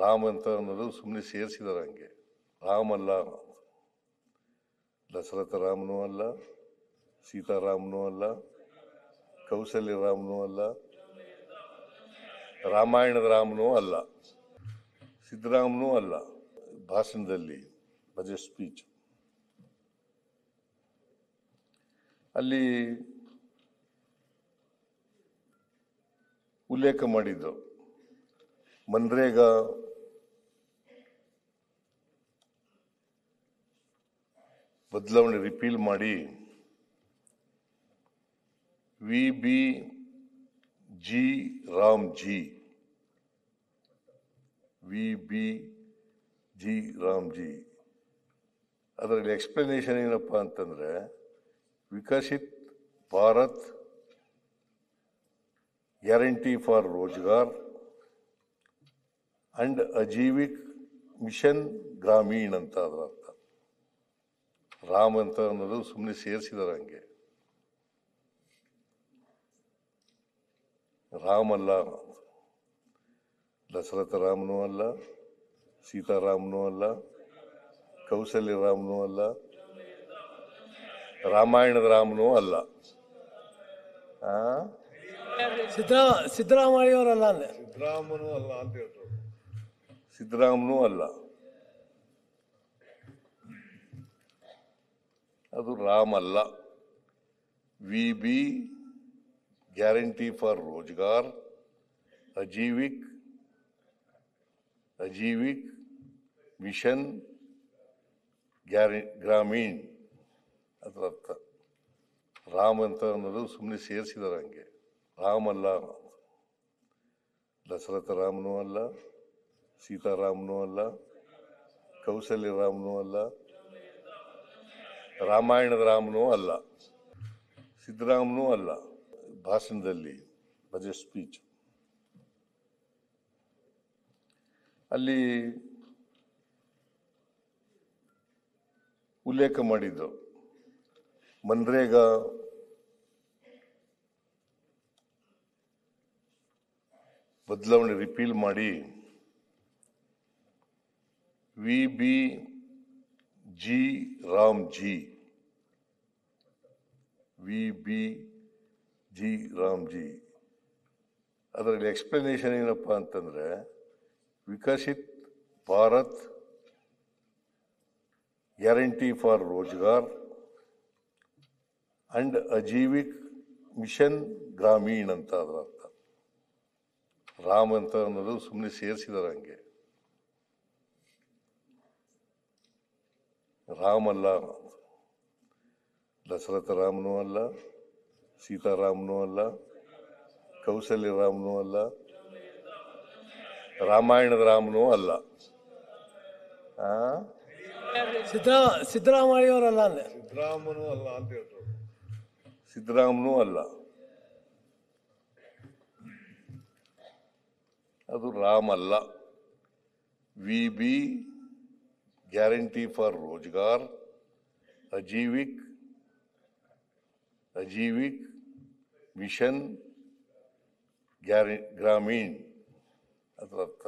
ರಾಮ್ ಅಂತ ಅನ್ನೋದು ಸುಮ್ಮನೆ ಸೇರಿಸಿದಾರೆ ಹಂಗೆ. ರಾಮ್ ಅಲ್ಲ ದಶರಥ ರಾಮನೂ ಅಲ್ಲ, ಸೀತಾರಾಮನೂ ಅಲ್ಲ, ಕೌಸಲ್ಯ ರಾಮನೂ ಅಲ್ಲ, ರಾಮಾಯಣದ ರಾಮನೂ ಅಲ್ಲ ಸಿದ್ದರಾಮನೂ ಅಲ್ಲ. ಭಾಷಣದಲ್ಲಿ ಬಜೆಟ್ ಸ್ಪೀಚ್ ಅಲ್ಲಿ ಉಲ್ಲೇಖ ಮಾಡಿದ್ದು ಮನ್ರೇಗಾ ಬದಲಾವಣೆ ರಿಪೀಲ್ ಮಾಡಿ V B G Ram G. V B G Ram G. ಅದರಲ್ಲಿ ಎಕ್ಸ್ಪ್ಲನೇಷನ್ ಏನಪ್ಪ ಅಂತಂದರೆ Viksit Bharat guarantee for Rozgar. And Ajeevika mission Gramin ಅಂತ ಅದರ ಅರ್ಥ. ರಾಮ್ ಅಂತ ಅನ್ನೋದು ಸುಮ್ಮನೆ ಸೇರಿಸಿದಾರೆ ಹಂಗೆ. ರಾಮ್ ಅಲ್ಲ ದಶರಥ ರಾಮನೂ ಅಲ್ಲ ಸೀತಾರಾಮನೂ ಅಲ್ಲ ಕೌಸಲ್ಯ ರಾಮನೂ ಅಲ್ಲ ರಾಮಾಯಣದ ರಾಮನೂ ಅಲ್ಲ. ಸಿದ್ದರಾಮಯ್ಯವರಲ್ಲ ಸಿದ್ದರಾಮನು ಅಲ್ಲ ಅಂತ ಹೇಳ್ತಾರೆ. ಸಿದ್ದರಾಮನೂ ಅಲ್ಲ. ಅದು ರಾಮ್ ಅಲ್ಲ. V B guarantee for Rozgar, Ajeevika Ajeevika, mission, Gary, Gramin ಅದರ ಅರ್ಥ. ರಾಮ್ ಅಂತ ಅನ್ನೋದು ಸುಮ್ಮನೆ ಸೇರಿಸಿದಾರೆ ಹಂಗೆ. ರಾಮ್ ಅಲ್ಲ ದಶರಥ ರಾಮನೂ ಅಲ್ಲ. ಸೀತಾರಾಮನೂ ಅಲ್ಲ ಕೌಸಲ್ಯ ರಾಮನೂ ಅಲ್ಲ ರಾಮಾಯಣದ ರಾಮನೂ ಅಲ್ಲ, ಸಿದ್ದರಾಮನೂ ಅಲ್ಲ ಭಾಷಣದಲ್ಲಿ ಬಜೆಟ್ ಸ್ಪೀಚ್ ಅಲ್ಲಿ ಉಲ್ಲೇಖ ಮಾಡಿದ್ದು ಮನ್ರೇಗಾ ಬದಲಾವಣೆ ರಿಪೀಲ್ ಮಾಡಿ V B G Ram G V B G Ram G ಅದರಲ್ಲಿ ಎಕ್ಸ್ಪ್ಲನೇಷನ್ ಏನಪ್ಪ ಅಂತಂದರೆ, Viksit Bharat guarantee for Rozgar and Ajeevika mission Gramin ಅಂತ ಅದರ ಅರ್ಥ. ರಾಮ್ ಅಂತ ಅನ್ನೋದು ಸುಮ್ಮನೆ ಸೇರಿಸಿದಾರೆ ಹಂಗೆ. ರಾಮ್ ಅಲ್ಲ ದಶರಥ ರಾಮನೂ ಅಲ್ಲ ಸೀತಾರಾಮನೂ ಅಲ್ಲ ಕೌಸಲ್ಯ ರಾಮನೂ ಅಲ್ಲ ರಾಮಾಯಣದ ರಾಮನೂ ಅಲ್ಲ. ಸಿದ್ದರಾಮಯ್ಯವರಲ್ಲ ಸಿದ್ದರಾಮನೂ ಅಲ್ಲ ಅಂತ ಹೇಳ್ತಾರೆ ಸಿದ್ದರಾಮನೂ ಅಲ್ಲ. ಅದು ರಾಮಲ್ಲ. ಅಲ್ಲ V B guarantee for Rozgar Ajeevika Ajeevika mission Gary Gramin ಅದರ ಅರ್ಥ